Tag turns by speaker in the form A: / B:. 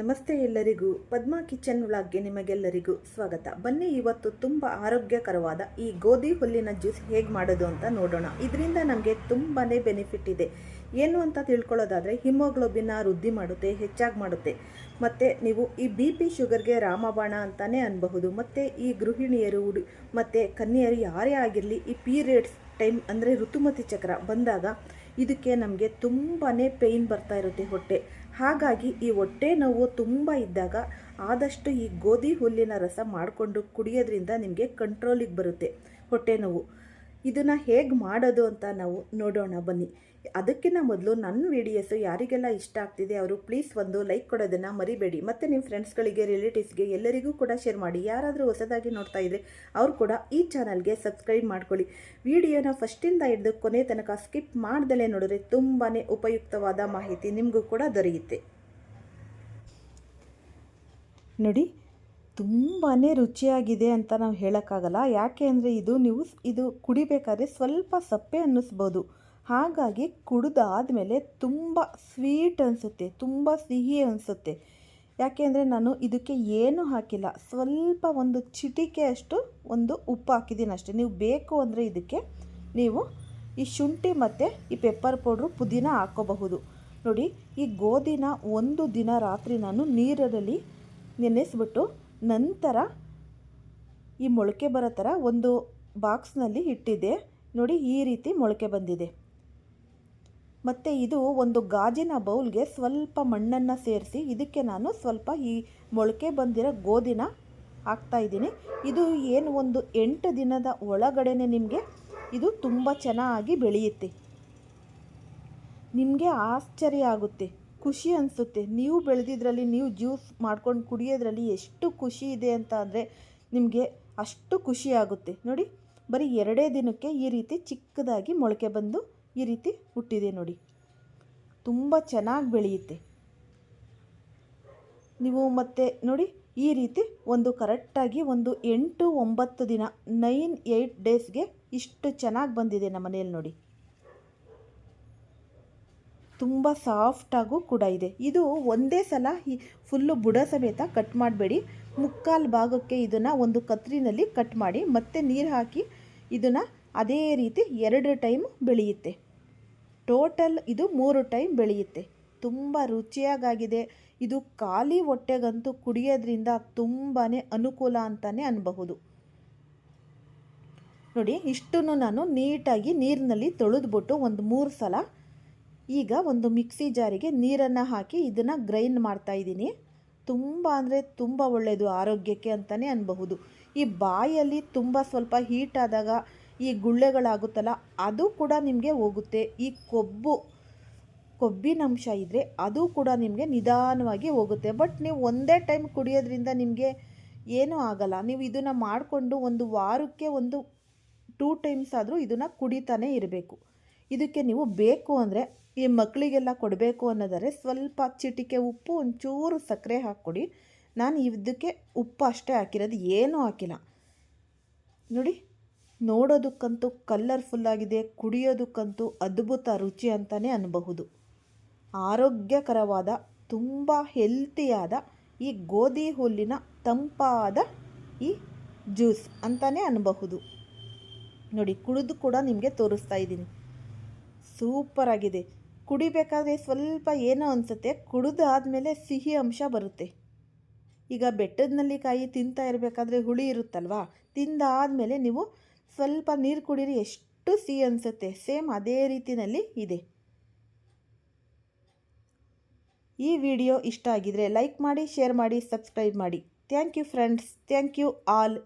A: ನಮಸ್ತೆ ಎಲ್ಲರಿಗೂ. ಪದ್ಮಾ ಕಿಚನ್ ವ್ಲಾಗ್ಗೆ ನಿಮಗೆಲ್ಲರಿಗೂ ಸ್ವಾಗತ. ಬನ್ನಿ, ಇವತ್ತು ತುಂಬ ಆರೋಗ್ಯಕರವಾದ ಈ ಗೋಧಿ ಹುಲ್ಲಿನ ಜ್ಯೂಸ್ ಹೇಗೆ ಮಾಡೋದು ಅಂತ ನೋಡೋಣ. ಇದರಿಂದ ನಮಗೆ ತುಂಬಾ ಬೆನಿಫಿಟ್ ಇದೆ. ಏನು ಅಂತ ತಿಳ್ಕೊಳ್ಳೋದಾದರೆ, ಹಿಮೋಗ್ಲೋಬಿನ ವೃದ್ಧಿ ಮಾಡುತ್ತೆ, ಹೆಚ್ಚಾಗಿ ಮಾಡುತ್ತೆ. ಮತ್ತು ನೀವು ಈ ಬಿ ಪಿ ಶುಗರ್ಗೆ ರಾಮಬಾಣ ಅಂತಲೇ ಅನ್ಬಹುದು. ಮತ್ತು ಈ ಗೃಹಿಣಿಯರು ಉಡಿ ಮತ್ತು ಕನ್ಯೆಯರು ಯಾರೇ ಆಗಿರಲಿ, ಈ ಪೀರಿಯಡ್ಸ್ ಟೈಮ್ ಅಂದರೆ ಋತುಮತಿ ಚಕ್ರ ಬಂದಾಗ ಇದಕ್ಕೆ ನಮಗೆ ತುಂಬಾ ಪೇಯ್ನ್ ಬರ್ತಾ ಇರುತ್ತೆ ಹೊಟ್ಟೆ. ಹಾಗಾಗಿ ಈ ಹೊಟ್ಟೆ ನೋವು ತುಂಬ ಇದ್ದಾಗ ಆದಷ್ಟು ಈ ಗೋಧಿ ಹುಲ್ಲಿನ ರಸ ಮಾಡಿಕೊಂಡು ಕುಡಿಯೋದ್ರಿಂದ ನಿಮಗೆ ಕಂಟ್ರೋಲಿಗೆ ಬರುತ್ತೆ ಹೊಟ್ಟೆ ನೋವು. ಇದನ್ನು ಹೇಗೆ ಮಾಡೋದು ಅಂತ ನಾವು ನೋಡೋಣ, ಬನ್ನಿ. ಅದಕ್ಕಿಂತ ಮೊದಲು ನನ್ನ ವಿಡಿಯೋಸು ಯಾರಿಗೆಲ್ಲ ಇಷ್ಟ ಆಗ್ತಿದೆ ಅವರು ಪ್ಲೀಸ್ ಒಂದು ಲೈಕ್ ಕೊಡೋದನ್ನು ಮರಿಬೇಡಿ. ಮತ್ತು ನಿಮ್ಮ ಫ್ರೆಂಡ್ಸ್ಗಳಿಗೆ ರಿಲೇಟಿವ್ಸ್ಗೆ ಎಲ್ಲರಿಗೂ ಕೂಡ ಶೇರ್ ಮಾಡಿ. ಯಾರಾದರೂ ಹೊಸದಾಗಿ ನೋಡ್ತಾ ಇದ್ದರೆ ಅವರು ಕೂಡ ಈ ಚಾನಲ್ಗೆ ಸಬ್ಸ್ಕ್ರೈಬ್ ಮಾಡ್ಕೊಳ್ಳಿ. ವಿಡಿಯೋನ ಫಸ್ಟಿಂದ ಹಿಡಿದು ಕೊನೆ ತನಕ ಸ್ಕಿಪ್ ಮಾಡ್ದಲೇ ನೋಡಿದ್ರೆ ತುಂಬಾ ಉಪಯುಕ್ತವಾದ ಮಾಹಿತಿ ನಿಮಗೂ ಕೂಡ ದೊರೆಯುತ್ತೆ. ನೋಡಿ ತುಂಬಾ ರುಚಿಯಾಗಿದೆ ಅಂತ ನಾವು ಹೇಳೋಕ್ಕಾಗಲ್ಲ. ಯಾಕೆ ಅಂದರೆ ಇದು ನೀವು ಇದು ಕುಡಿಬೇಕಾದ್ರೆ ಸ್ವಲ್ಪ ಸಪ್ಪೆ ಅನ್ನಿಸ್ಬೋದು. ಹಾಗಾಗಿ ಕುಡಿದಾದಮೇಲೆ ತುಂಬ ಸ್ವೀಟ್ ಅನಿಸುತ್ತೆ, ತುಂಬ ಸಿಹಿ ಅನಿಸುತ್ತೆ. ಯಾಕೆ ಅಂದರೆ ನಾನು ಇದಕ್ಕೆ ಏನೂ ಹಾಕಿಲ್ಲ. ಸ್ವಲ್ಪ ಒಂದು ಚಿಟಿಕೆ ಅಷ್ಟು ಒಂದು ಉಪ್ಪು ಹಾಕಿದ್ದೀನಿ ಅಷ್ಟೇ. ನೀವು ಬೇಕು ಅಂದರೆ ಇದಕ್ಕೆ ನೀವು ಈ ಶುಂಠಿ ಮತ್ತು ಈ ಪೆಪ್ಪರ್ ಪೌಡ್ರು ಪುದೀನ ಹಾಕ್ಕೋಬಹುದು ನೋಡಿ, ಈ ಗೋಧಿನ ಒಂದು ದಿನ ರಾತ್ರಿ ನಾನು ನೀರಲ್ಲಿ ನೆನೆಸ್ಬಿಟ್ಟು ನಂತರ ಈ ಮೊಳಕೆ ಬರೋ ಥರ ಒಂದು ಬಾಕ್ಸ್ನಲ್ಲಿ ಇಟ್ಟಿದ್ದೆ ನೋಡಿ, ಈ ರೀತಿ ಮೊಳಕೆ ಬಂದಿದೆ. ಮತ್ತು ಇದು ಒಂದು ಗಾಜಿನ ಬೌಲ್ಗೆ ಸ್ವಲ್ಪ ಮಣ್ಣನ್ನು ಸೇರಿಸಿ ಇದಕ್ಕೆ ನಾನು ಸ್ವಲ್ಪ ಈ ಮೊಳಕೆ ಬಂದಿರೋ ಗೋಧಿನ ಹಾಕ್ತಾಯಿದ್ದೀನಿ ಇದು ಏನು ಒಂದು ಎಂಟು ದಿನದ ಒಳಗಡೆ ನಿಮಗೆ ಇದು ತುಂಬ ಚೆನ್ನಾಗಿ ಬೆಳೆಯುತ್ತೆ. ನಿಮಗೆ ಆಶ್ಚರ್ಯ ಆಗುತ್ತೆ. ಖುಷಿ ಅನಿಸುತ್ತೆ. ನೀವು ಬೆಳೆದಿದ್ರಲ್ಲಿ ನೀವು ಜ್ಯೂಸ್ ಮಾಡ್ಕೊಂಡು ಕುಡಿಯೋದ್ರಲ್ಲಿ ಎಷ್ಟು ಖುಷಿ ಇದೆ ಅಂತ ಅಂದರೆ ನಿಮಗೆ ಅಷ್ಟು ಖುಷಿ ಆಗುತ್ತೆ. ನೋಡಿ, ಬರೀ ಎರಡೇ ದಿನಕ್ಕೆ ಈ ರೀತಿ ಚಿಕ್ಕದಾಗಿ ಮೊಳಕೆ ಬಂದು ಈ ರೀತಿ ಹುಟ್ಟಿದೆ ನೋಡಿ. ತುಂಬ ಚೆನ್ನಾಗಿ ಬೆಳೆಯುತ್ತೆ. ನೀವು ಮತ್ತೆ ನೋಡಿ, ಈ ರೀತಿ ಒಂದು ಕರೆಕ್ಟಾಗಿ ಒಂದು ಎಂಟು ಒಂಬತ್ತು ದಿನ, ನೈನ್ ಏಯ್ಟ್ ಡೇಸ್ಗೆ ಇಷ್ಟು ಚೆನ್ನಾಗಿ ಬಂದಿದೆ ನಮ್ಮ ಮನೆಯಲ್ಲಿ ನೋಡಿ. ತುಂಬ ಸಾಫ್ಟಾಗೂ ಕೂಡ ಇದೆ. ಇದು ಒಂದೇ ಸಲ ಈ ಫುಲ್ಲು ಬುಡ ಸಮೇತ ಕಟ್ ಮಾಡಬೇಡಿ. ಮುಕ್ಕಾಲು ಭಾಗಕ್ಕೆ ಇದನ್ನು ಒಂದು ಕತ್ರಿನಲ್ಲಿ ಕಟ್ ಮಾಡಿ, ಮತ್ತೆ ನೀರು ಹಾಕಿ ಇದನ್ನು ಅದೇ ರೀತಿ ಎರಡು ಟೈಮ್ ಬೆಳೆಯುತ್ತೆ. ಟೋಟಲ್ ಇದು ಮೂರು ಟೈಮ್ ಬೆಳೆಯುತ್ತೆ. ತುಂಬ ರುಚಿಯಾಗಿದೆ ಇದು ಖಾಲಿ ಹೊಟ್ಟೆಗಂತೂ ಕುಡಿಯೋದ್ರಿಂದ ತುಂಬಾ ಅನುಕೂಲ ಅಂತಲೇ ಅನ್ಬಹುದು. ನೋಡಿ, ಇಷ್ಟನ್ನು ನಾನು ನೀಟಾಗಿ ನೀರಿನಲ್ಲಿ ತೊಳೆದ್ಬಿಟ್ಟು ಒಂದು ಮೂರು ಸಲ ಈಗ ಒಂದು ಮಿಕ್ಸಿ ಜಾರಿಗೆ ನೀರನ್ನು ಹಾಕಿ ಇದನ್ನು ಗ್ರೈಂಡ್ ಮಾಡ್ತಾ ಇದ್ದೀನಿ. ತುಂಬ ಅಂದರೆ ತುಂಬ ಒಳ್ಳೆಯದು ಆರೋಗ್ಯಕ್ಕೆ ಅಂತಲೇ ಅನ್ಬಹುದು. ಈ ಬಾಯಲ್ಲಿ ತುಂಬ ಸ್ವಲ್ಪ ಹೀಟ್ ಆದಾಗ ಈ ಗುಳ್ಳೆಗಳಾಗುತ್ತಲ್ಲ, ಅದು ಕೂಡ ನಿಮಗೆ ಹೋಗುತ್ತೆ. ಈ ಕೊಬ್ಬು, ಕೊಬ್ಬಿನ ಅಂಶ ಇದ್ದರೆ ಅದು ಕೂಡ ನಿಮಗೆ ನಿಧಾನವಾಗಿ ಹೋಗುತ್ತೆ. ಬಟ್ ನೀವು ಒಂದೇ ಟೈಮ್ ಕುಡಿಯೋದ್ರಿಂದ ನಿಮಗೆ ಏನೂ ಆಗಲ್ಲ. ನೀವು ಇದನ್ನು ಮಾಡಿಕೊಂಡು ಒಂದು ವಾರಕ್ಕೆ ಒಂದು ಟೂ ಟೈಮ್ಸ್ ಆದರೂ ಇದನ್ನು ಕುಡಿತಾನೇ ಇರಬೇಕು. ಇದಕ್ಕೆ ನೀವು ಬೇಕು ಅಂದರೆ ಈ ಮಕ್ಕಳಿಗೆಲ್ಲ ಕೊಡಬೇಕು ಅನ್ನೋದಾದರೆ ಸ್ವಲ್ಪ ಚಿಟಿಕೆ ಉಪ್ಪು, ಒಂಚೂರು ಸಕ್ಕರೆ ಹಾಕ್ಕೊಡಿ. ನಾನು ಇದಕ್ಕೆ ಉಪ್ಪು ಅಷ್ಟೇ ಹಾಕಿರೋದು, ಏನೂ ಹಾಕಿಲ್ಲ. ನೋಡಿ, ನೋಡೋದಕ್ಕಂತೂ ಕಲ್ಲರ್ಫುಲ್ಲಾಗಿದೆ ಕುಡಿಯೋದಕ್ಕಂತೂ ಅದ್ಭುತ ರುಚಿ ಅಂತಲೇ ಅನ್ನಬಹುದು ಆರೋಗ್ಯಕರವಾದ, ತುಂಬ ಹೆಲ್ತಿಯಾದ ಈ ಗೋಧಿ ಹುಲ್ಲಿನ ತಂಪಾದ ಈ ಜ್ಯೂಸ್ ಅಂತಲೇ ಅನ್ನಬಹುದು ನೋಡಿ, ಕುಡಿದು ಕೂಡ ನಿಮಗೆ ತೋರಿಸ್ತಾ ಇದ್ದೀನಿ. ಸೂಪರಾಗಿದೆ ಕುಡಿಬೇಕಾದ್ರೆ ಸ್ವಲ್ಪ ಏನೋ ಅನಿಸುತ್ತೆ, ಕುಡಿದಾದ್ಮೇಲೆ ಸಿಹಿ ಅಂಶ ಬರುತ್ತೆ. ಈಗ ಬೆಟ್ಟದ ನಲ್ಲಿಕಾಯಿ ತಿಂತಾ ಇರಬೇಕಾದ್ರೆ ಹುಳಿ ಇರುತ್ತಲ್ವಾ? ತಿಂದಾದಮೇಲೆ ನೀವು ಸ್ವಲ್ಪ ನೀರು ಕುಡೀರಿ, ಎಷ್ಟು ಸಿಹಿ ಅನಿಸುತ್ತೆ. ಸೇಮ್ ಅದೇ ರೀತಿಯಲ್ಲಿ ಇದೆ. ಈ ವಿಡಿಯೋ ಇಷ್ಟ ಆಗಿದರೆ ಲೈಕ್ ಮಾಡಿ, ಶೇರ್ ಮಾಡಿ, ಸಬ್ಸ್ಕ್ರೈಬ್ ಮಾಡಿ. Thank you friends. Thank you all.